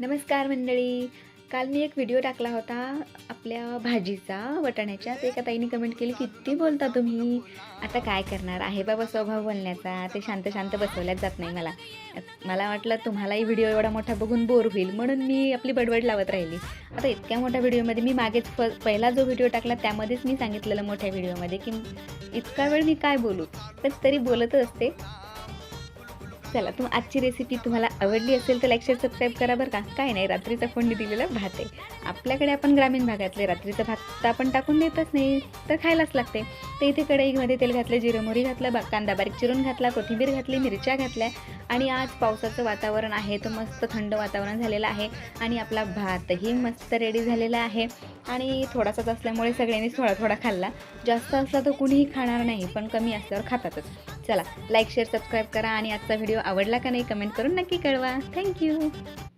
नमस्कार मंडळी. काल मी एक व्हिडिओ टाकला होता आपल्या भाजीचा वटाण्याच्या ते एका ताईने कमेंट केली किती बोलता तुम्ही? आता काय करणार? आहे बाबा स्वभाव बोलण्याचा. ते शांत शांत बसवल्याच जात नाही मला. मला वाटलं तुम्हालाही व्हिडिओ एवढा मोठा बघून बोर होईल. म्हणून मी आपली बडबड लावत राहिली. आता इतक्या मोठ्या व्हिडिओमध्ये मी मागेच फ पहिला जो व्हिडिओ टाकला त्यामध्येच मी सांगितलेलं मोठ्या व्हिडिओमध्ये की इतका वेळ मी काय बोलू? पण तरी बोलतच असते. चला तुम आजची रेसिपी तुम्हाला आवडली असेल तर लाईक शेअर सबस्क्राईब करा बरं का. काय नाही रात्रीचा फोडणी दिलेला भात आहे. आपल्याकडे आपण ग्रामीण भागातले रात्रीचा भात तर आपण टाकून देतच नाही तर खायलाच लागते. तर इथे कढईमध्ये तेल घातलं जिरं मोहरी घातलं बा कांदा बारीक चिरून घातला कोथिंबीर घातली मिरच्या घातल्या आणि आज पावसाचं वातावरण आहे तर मस्त थंड वातावरण झालेलं आहे आणि आपला भातही मस्त रेडी झालेला आहे. आणि थोडासाच असल्यामुळे सगळ्यांनीच थोडा थोडा खाल्ला. जास्त असला तर कुणीही खाणार नाही पण कमी असल्यावर खातातच. चला लाईक शेअर सबस्क्राईब करा आणि आजचा व्हिडिओ आवडला का नाही कमेंट करून नक्की कळवा. थँक्यू